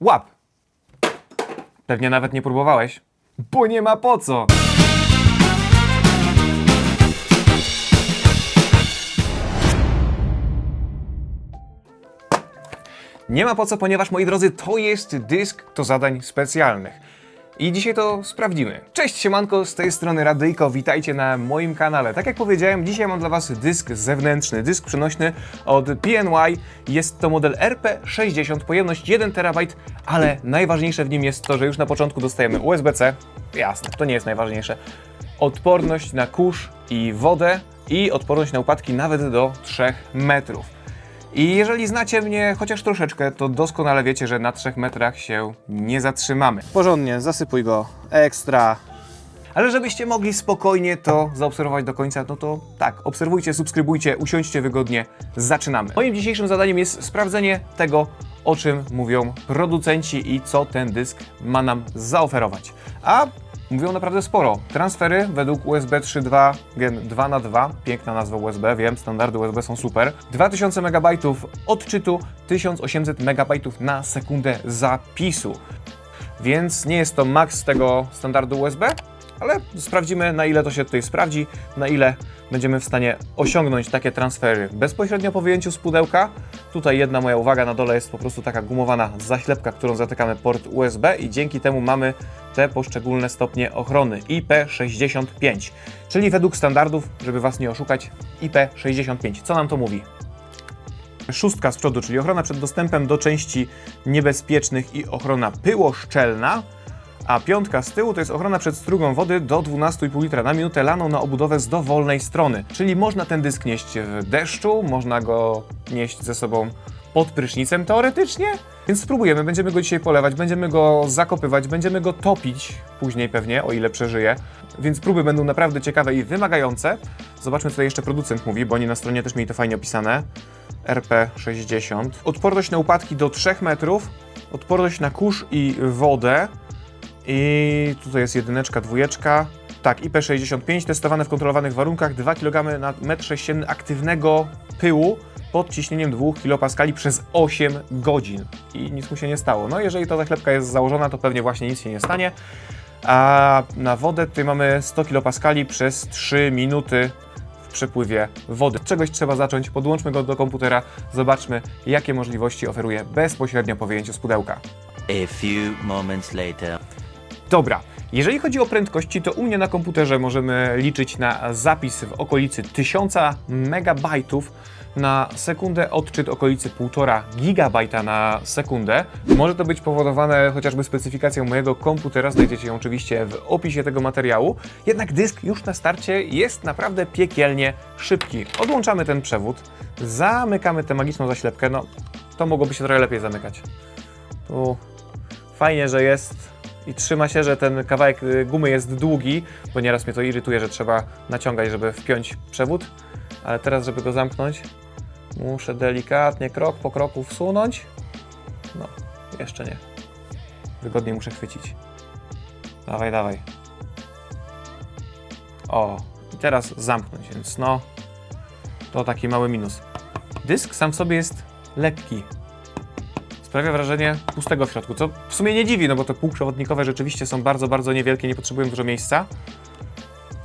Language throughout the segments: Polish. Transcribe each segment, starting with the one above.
Łap! Pewnie nawet nie próbowałeś, bo nie ma po co. Nie ma po co, ponieważ moi drodzy, to jest dysk do zadań specjalnych. I dzisiaj to sprawdzimy. Cześć siemanko, z tej strony Radyjko, witajcie na moim kanale. Tak jak powiedziałem, dzisiaj mam dla Was dysk zewnętrzny, dysk przenośny od PNY. Jest to model RP60, pojemność 1 TB, ale najważniejsze w nim jest to, że już na początku dostajemy USB-C. Jasne, to nie jest najważniejsze. Odporność na kurz i wodę i odporność na upadki nawet do 3 metrów. I jeżeli znacie mnie chociaż troszeczkę, to doskonale wiecie, że na 3 metrach się nie zatrzymamy. Porządnie, zasypuj go. Ekstra. Ale żebyście mogli spokojnie to zaobserwować do końca, no to tak, obserwujcie, subskrybujcie, usiądźcie wygodnie, zaczynamy. Moim dzisiejszym zadaniem jest sprawdzenie tego, o czym mówią producenci i co ten dysk ma nam zaoferować. A Mówią naprawdę sporo. Transfery według USB 3.2 Gen 2 na 2 piękna nazwa USB, wiem, standardy USB są super. 2000 MB odczytu, 1800 MB na sekundę zapisu. Więc nie jest to maks tego standardu USB, ale sprawdzimy na ile to się tutaj sprawdzi, na ile będziemy w stanie osiągnąć takie transfery bezpośrednio po wyjęciu z pudełka. Tutaj jedna moja uwaga na dole jest po prostu taka gumowana zaślepka, którą zatykamy port USB i dzięki temu mamy te poszczególne stopnie ochrony IP65, czyli według standardów, żeby Was nie oszukać, IP65. Co nam to mówi? Szóstka z przodu, czyli ochrona przed dostępem do części niebezpiecznych i ochrona pyłoszczelna, a piątka z tyłu to jest ochrona przed strugą wody do 12,5 litra na minutę laną na obudowę z dowolnej strony. Czyli można ten dysk nieść w deszczu, można go nieść ze sobą pod prysznicem teoretycznie. Więc spróbujemy, będziemy go dzisiaj polewać, będziemy go zakopywać, będziemy go topić później pewnie, o ile przeżyje. Więc próby będą naprawdę ciekawe i wymagające. Zobaczmy, co tutaj jeszcze producent mówi, bo oni na stronie też mieli to fajnie opisane. RP60. Odporność na upadki do 3 metrów, odporność na kurz i wodę. I tutaj jest jedyneczka, dwójeczka. Tak, IP65 testowane w kontrolowanych warunkach, 2 kg na metr sześcienny aktywnego pyłu pod ciśnieniem 2 kPa przez 8 godzin. I nic mu się nie stało. No jeżeli ta zachlepka jest założona, to pewnie właśnie nic się nie stanie. A na wodę tutaj mamy 100 kPa przez 3 minuty w przepływie wody. Od czegoś trzeba zacząć, podłączmy go do komputera, zobaczmy jakie możliwości oferuje bezpośrednio po wyjęciu z pudełka. A few moments later. Dobra, jeżeli chodzi o prędkości, to u mnie na komputerze możemy liczyć na zapis w okolicy 1000 megabajtów na sekundę, odczyt okolicy 1,5 gigabajta na sekundę. Może to być powodowane chociażby specyfikacją mojego komputera, znajdziecie ją oczywiście w opisie tego materiału. Jednak dysk już na starcie jest naprawdę piekielnie szybki. Odłączamy ten przewód, zamykamy tę magiczną zaślepkę, no to mogłoby się trochę lepiej zamykać. Tu fajnie, że jest i trzyma się, że ten kawałek y, gumy jest długi, bo nieraz mnie to irytuje, że trzeba naciągać, żeby wpiąć przewód, ale teraz, żeby go zamknąć, muszę delikatnie, krok po kroku wsunąć. No, jeszcze nie. Wygodniej muszę chwycić. Dawaj, dawaj. O, i teraz zamknąć, więc no, to taki mały minus. Dysk sam w sobie jest lekki, sprawia wrażenie pustego w środku, co w sumie nie dziwi, no bo te półprzewodnikowe rzeczywiście są bardzo, bardzo niewielkie, nie potrzebują dużo miejsca.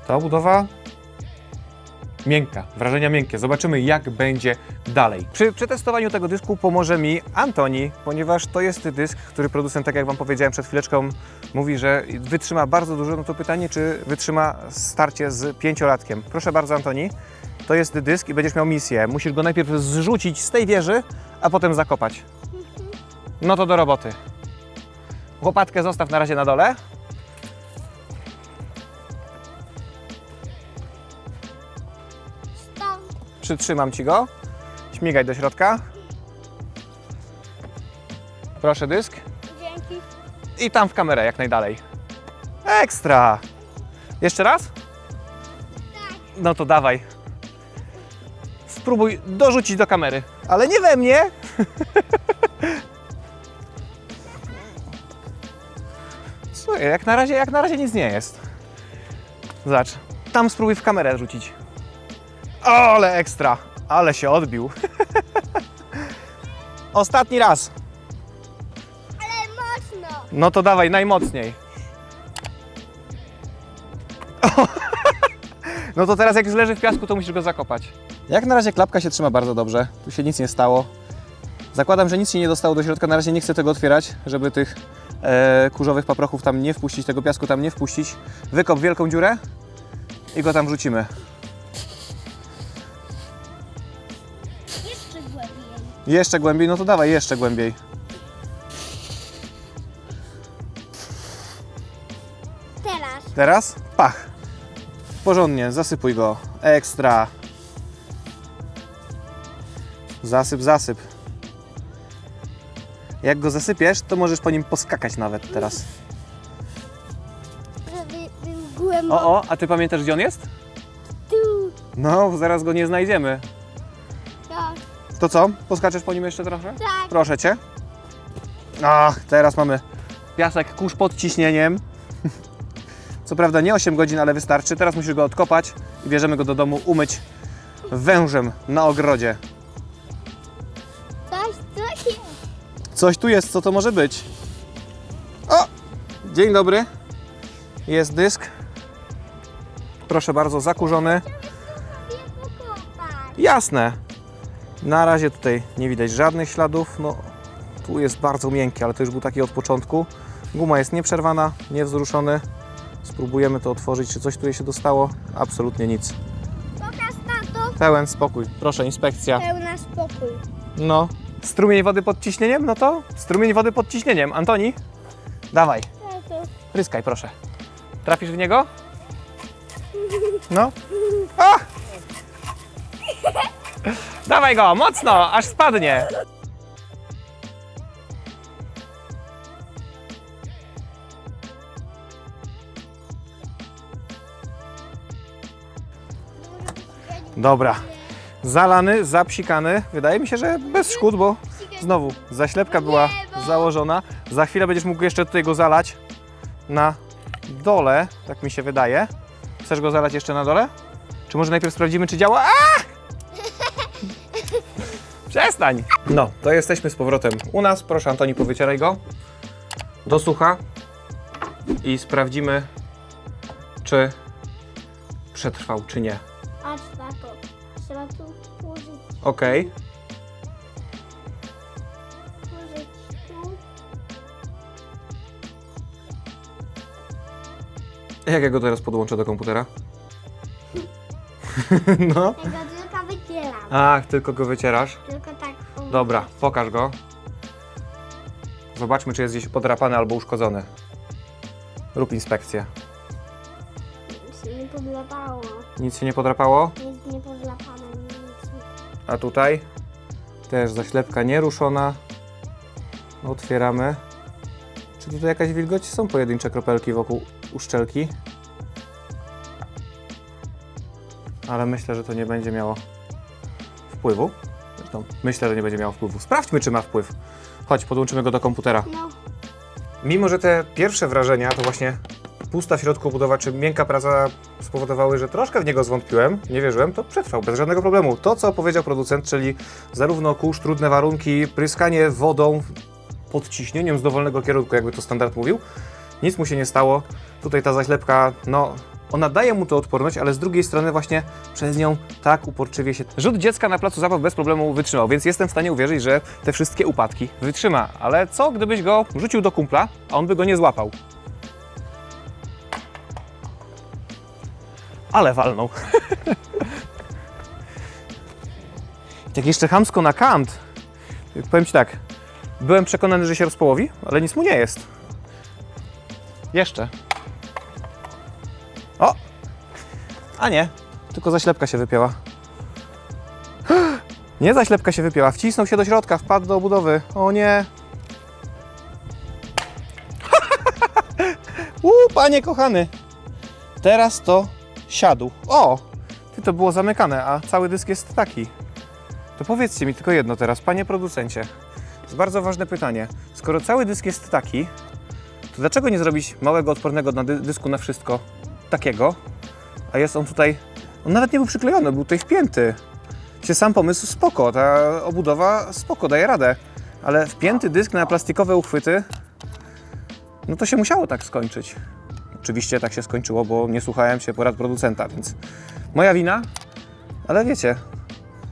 Ta obudowa miękka, wrażenia miękkie. Zobaczymy, jak będzie dalej. Przy przetestowaniu tego dysku pomoże mi Antoni, ponieważ to jest dysk, który producent, tak jak Wam powiedziałem przed chwileczką, mówi, że wytrzyma bardzo dużo. No to pytanie, czy wytrzyma starcie z pięciolatkiem. Proszę bardzo, Antoni. To jest dysk i będziesz miał misję. Musisz go najpierw zrzucić z tej wieży, a potem zakopać. No to do roboty. Łopatkę zostaw na razie na dole. Przytrzymam ci go. Śmigaj do środka. Proszę dysk. Dzięki. I tam w kamerę jak najdalej. Ekstra! Jeszcze raz? No to dawaj. Spróbuj dorzucić do kamery. Ale nie we mnie! Jak na razie, jak na razie nic nie jest. Zobacz. Tam spróbuj w kamerę rzucić. O, ale ekstra! Ale się odbił. Ostatni raz. Ale No to dawaj, najmocniej. No to teraz jak już leży w piasku, to musisz go zakopać. Jak na razie klapka się trzyma bardzo dobrze. Tu się nic nie stało. Zakładam, że nic się nie dostało do środka. Na razie nie chcę tego otwierać, żeby tych kurzowych paprochów tam nie wpuścić, tego piasku tam nie wpuścić. Wykop wielką dziurę i go tam wrzucimy. Jeszcze głębiej. Jeszcze głębiej, no to dawaj jeszcze głębiej. Teraz. Teraz pach. Porządnie, zasypuj go. Ekstra. Zasyp, zasyp. Jak go zasypiesz, to możesz po nim poskakać nawet teraz. Żeby był głęboko. O, o, a ty pamiętasz gdzie on jest? Tu. No, zaraz go nie znajdziemy. Tak. To co? Poskaczesz po nim jeszcze trochę? Tak. Proszę cię. Ach, teraz mamy piasek kurz pod ciśnieniem. Co prawda nie 8 godzin, ale wystarczy. Teraz musisz go odkopać i bierzemy go do domu umyć wężem na ogrodzie. Coś tu jest, co to może być? O! Dzień dobry. Jest dysk. Proszę bardzo, zakurzony. Jasne. Na razie tutaj nie widać żadnych śladów. No, tu jest bardzo miękki, ale to już był taki od początku. Guma jest nieprzerwana, niewzruszony. Spróbujemy to otworzyć, czy coś tu się dostało. Absolutnie nic. Pokaż na to. Pełen spokój. Proszę, inspekcja. Pełna spokój. No. Strumień wody pod ciśnieniem? No to strumień wody pod ciśnieniem. Antoni? Dawaj, pryskaj proszę. Trafisz w niego? No. A! Dawaj go, mocno, aż spadnie. Dobra. Zalany, zapsikany. Wydaje mi się, że bez szkód, bo znowu zaślepka była założona. Za chwilę będziesz mógł jeszcze tutaj go zalać na dole, tak mi się wydaje. Chcesz go zalać jeszcze na dole? Czy może najpierw sprawdzimy, czy działa? Przestań! No, to jesteśmy z powrotem u nas. Proszę, Antoni, powycieraj go do sucha i sprawdzimy, czy przetrwał, czy nie. Tu włożyć, Ok. włożyć tu. Jak ja go teraz podłączę do komputera? no. Tego tylko wycieram. Ach, tylko go wycierasz. Tylko tak. o, Dobra, pokaż go. Zobaczmy, czy jest gdzieś podrapany albo uszkodzony. Rób inspekcję. Się nie podlapało. Nic się nie podrapało? Jest nie podlapane. A tutaj? Też zaślepka nieruszona. Otwieramy. Czy tutaj jakaś wilgoć? Są pojedyncze kropelki wokół uszczelki. Ale myślę, że to nie będzie miało wpływu. Zresztą myślę, że nie będzie miało wpływu. Sprawdźmy, czy ma wpływ. Chodź, podłączymy go do komputera. No. Mimo, że te pierwsze wrażenia to właśnie pusta w środku budowa czy miękka praca spowodowały, że troszkę w niego zwątpiłem, nie wierzyłem, to przetrwał bez żadnego problemu. To, co powiedział producent, czyli zarówno kurz, trudne warunki, pryskanie wodą pod ciśnieniem z dowolnego kierunku, jakby to standard mówił, nic mu się nie stało. Tutaj ta zaślepka, no, ona daje mu tę odporność, ale z drugiej strony właśnie przez nią tak uporczywie się... Rzut dziecka na placu zabaw bez problemu wytrzymał, więc jestem w stanie uwierzyć, że te wszystkie upadki wytrzyma. Ale co, gdybyś go rzucił do kumpla, a on by go nie złapał? Ale walnął. tak jeszcze chamsko na kant. Powiem Ci tak, byłem przekonany, że się rozpołowi, ale nic mu nie jest. Jeszcze. O! A nie, tylko zaślepka się wypięła. Nie zaślepka się wypięła, wcisnął się do środka, wpadł do obudowy. O nie! Uuu, panie kochany! Teraz to siadł. O! Ty to było zamykane, a cały dysk jest taki. To powiedzcie mi tylko jedno teraz, panie producencie. To jest bardzo ważne pytanie. Skoro cały dysk jest taki, to dlaczego nie zrobić małego, odpornego na dy- dysku na wszystko takiego? A jest on tutaj. On nawet nie był przyklejony, był tutaj wpięty. Się sam pomysł spoko, ta obudowa spoko, daje radę. Ale wpięty dysk na plastikowe uchwyty. no to się musiało tak skończyć. Oczywiście tak się skończyło, bo nie słuchałem się porad producenta, więc moja wina, ale wiecie,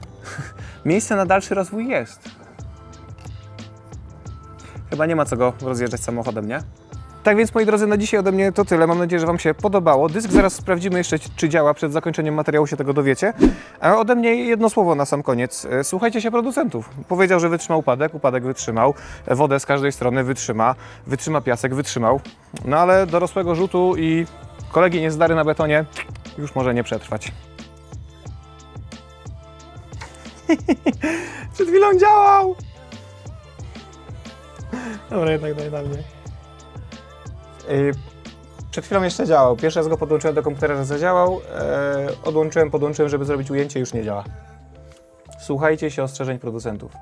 miejsce na dalszy rozwój jest. Chyba nie ma co go rozjeżdżać samochodem, nie? Tak więc, moi drodzy, na dzisiaj ode mnie to tyle. Mam nadzieję, że Wam się podobało. Dysk zaraz sprawdzimy jeszcze, czy działa. Przed zakończeniem materiału się tego dowiecie. A ode mnie jedno słowo na sam koniec. E, Słuchajcie się producentów. Powiedział, że wytrzymał upadek, upadek wytrzymał. Wodę z każdej strony wytrzyma. Wytrzyma piasek, wytrzymał. No ale dorosłego rzutu i kolegi niezdary na betonie już może nie przetrwać. Przed chwilą działał! Dobra, jednak daj na mnie. Przed chwilą jeszcze działał. Pierwszy raz go podłączyłem do komputera, że zadziałał. E, odłączyłem, podłączyłem, żeby zrobić ujęcie, już nie działa. Słuchajcie się ostrzeżeń producentów.